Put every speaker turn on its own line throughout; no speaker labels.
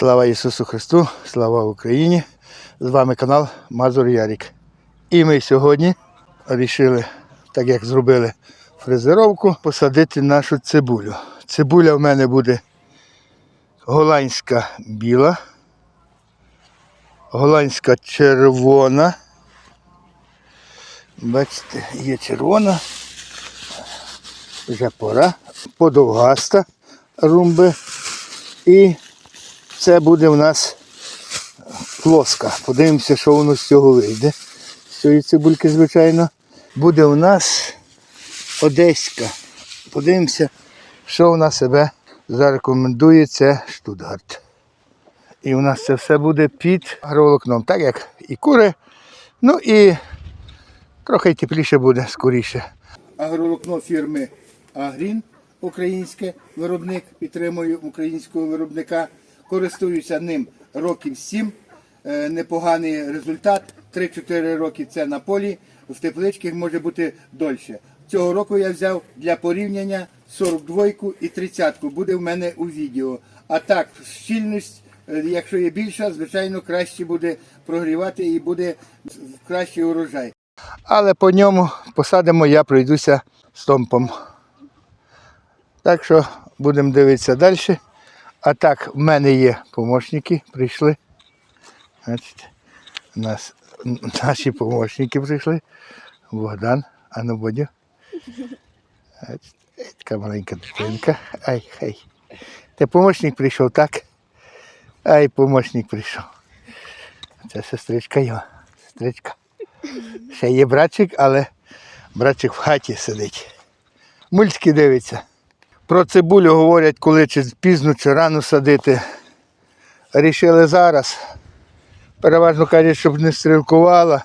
Слава Ісусу Христу, слава Україні! З вами канал Мазур Ярік. І ми сьогодні вирішили, так як зробили фрезеровку, посадити нашу цибулю. Цибуля в мене буде голландська біла, голландська червона. Бачите, є червона. Вже пора. Подовгаста румби. І це буде в нас плоска. Подивимося, що воно з цього вийде. З цієї цибульки, звичайно. Буде у нас одеська. Подивимося, що вона себе зарекомендує. Це Штутгарт. І у нас це все буде під агроволокном, так як і кури. Ну і трохи тепліше буде, скоріше. Агроволокно фірми Агрін, українське виробник, підтримую українського виробника. Користуюся ним років 7. Е, Непоганий результат. 3-4 роки це на полі, в тепличці може бути дольше. Цього року я взяв для порівняння 42 і 30 буде в мене у відео. А так, щільність, е, якщо є більша, звичайно, краще буде прогрівати і буде кращий урожай. Але по ньому посадимо, я пройдуся стомпом. Так що будемо дивитися далі. А так, в мене є помощники, прийшли. Бачите, у нас наші помощники прийшли. Богдан, а ну Бодю. Така маленька дитинка. Ай, хай. Ти помощник прийшов, так? Ай, помощник прийшов. Це сестричка його. Сестричка. Ще є братчик, але братчик в хаті сидить. Мультики дивиться. Про цибулю говорять, коли чи пізно, чи рано садити. Рішили зараз. Переважно кажуть, щоб не стрілкувала,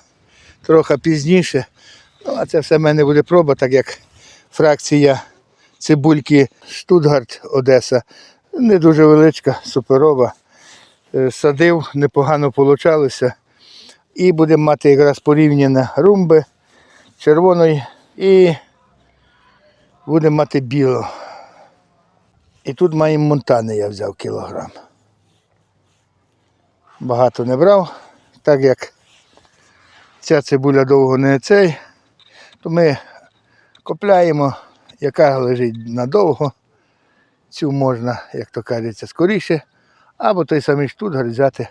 трохи пізніше. Ну, а це все в мене буде проба, так як фракція цибульки Штутгарт, Одеса. Не дуже величка, суперова. Е, Садив, непогано вийшло. І будемо мати якраз порівняне румби червоної і будемо мати білу. І тут маємо монтани, я взяв кілограм. Багато не брав, так як ця цибуля довго не цей, то ми купляємо, яка лежить надовго. Цю можна, як то кажеться, скоріше, або той самий штутгар взяти,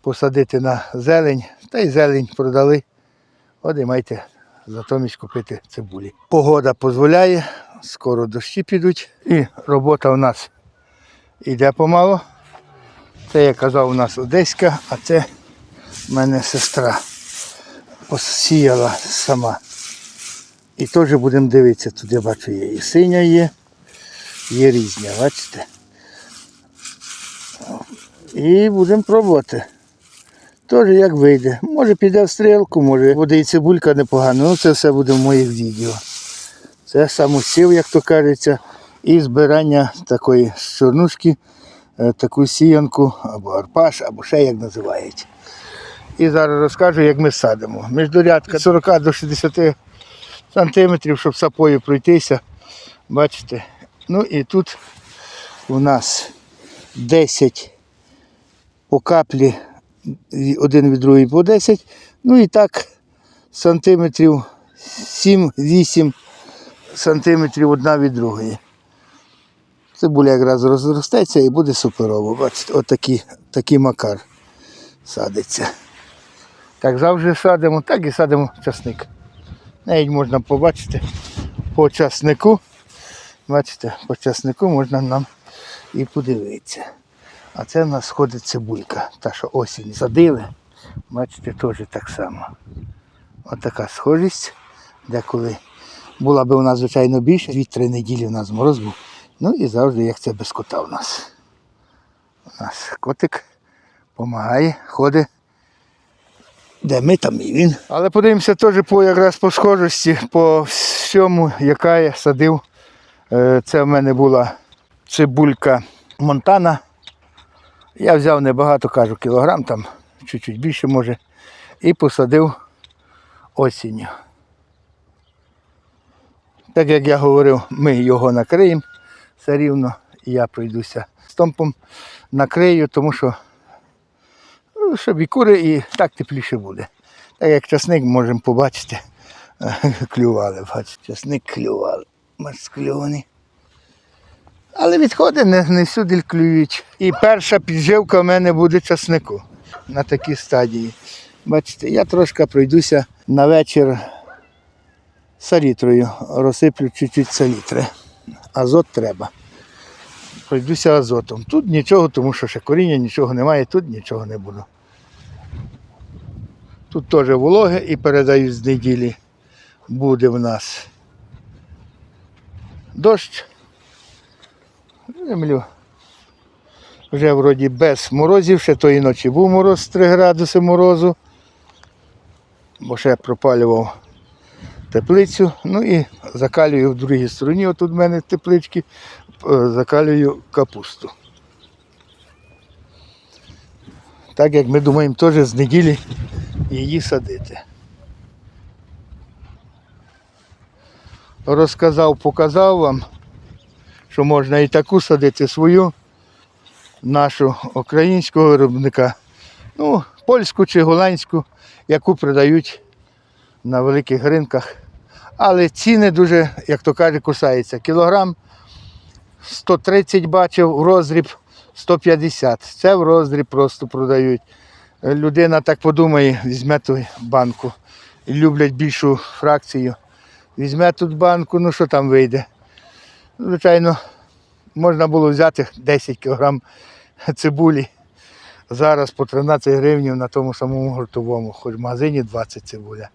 посадити на зелень, та й зелень продали. От і майте затомість купити цибулі. Погода дозволяє, скоро дощі підуть і робота у нас йде помало. Це я казав у нас Одеська, а це в мене сестра посіяла сама. І теж будемо дивитися, тут я бачу є і синя є, є різня, бачите. І будемо пробувати. Теж як вийде. Може піде в стрілку, може буде і цибулька непогана. Ну це все буде в моїх відео. Це самосів, як то кажеться, і збирання такої чорнушки, е, таку сіянку, або арпаш, або ще як називають. І зараз розкажу, як ми садимо. Міждорядка 40 до 60 сантиметрів, щоб сапою пройтися. Бачите? Ну і тут у нас 10 по каплі один від другої по 10. Ну і так сантиметрів 7-8 сантиметрів одна від другої. Цибуля якраз розростеться і буде суперово. Бачите, отакий такий макар садиться. Так завжди садимо, так і садимо часник. Навіть можна побачити по часнику. Бачите, по часнику можна нам і подивитися. А це в нас сходить цибулька, та що осінь садили. Бачите, теж так само. Отака схожість, деколи була б у нас, звичайно, більше, дві-три неділі у нас мороз був. Ну і завжди, як це без кота у нас. У нас котик допомагає, ходить. Де ми, там і він. Але подивимося теж по якраз по схожості, по всьому, яка я садив. Е, Це в мене була цибулька Монтана. Я взяв небагато, кажу, кілограм, там чуть-чуть більше може. І посадив осінню. Так як я говорив, ми його накриємо все рівно, і я пройдуся стомпом накрию, тому що ну, щоб і кури, і так тепліше буде. Так як часник можемо побачити, клювали, бачите, часник клювали, маскльони. Але відходи не, не всюди клюють. І перша підживка в мене буде часнику на такій стадії. Бачите, я трошки пройдуся на вечір салітрою. Розсиплю чуть-чуть салітри. Азот треба. Пройдуся азотом. Тут нічого, тому що ще коріння нічого немає, тут нічого не буду. Тут теж вологе і передають з неділі. Буде в нас дощ. Землю. Вже вроді без морозів, ще тої ночі був мороз 3 градуси морозу, бо ще пропалював теплицю. Ну і закалюю в другій стороні, отут в мене теплички, е, закалюю капусту. Так як ми думаємо теж з неділі її садити. Розказав, показав вам, що можна і таку садити свою, нашу українського виробника, ну, польську чи голландську, яку продають на великих ринках. Але ціни дуже, як то каже, кусаються. Кілограм 130 бачив, в роздріб 150. Це в роздріб просто продають. Людина так подумає, візьме ту банку. Люблять більшу фракцію. Візьме тут банку, ну що там вийде? Звичайно, можна було взяти 10 кг цибулі. Зараз по 13 гривень на тому самому гуртовому, хоч в магазині 20 цибуля.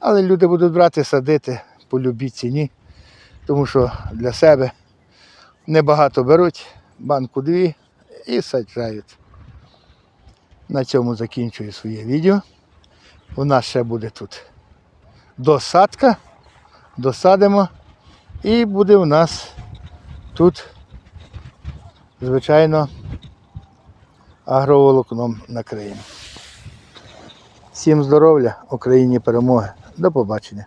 Але люди будуть брати, садити по любій ціні, тому що для себе небагато беруть, банку дві і саджають. На цьому закінчую своє відео. У нас ще буде тут досадка. Досадимо. І буде у нас тут, звичайно, агроволокном накриємо. Всім здоров'я, Україні перемоги. До побачення.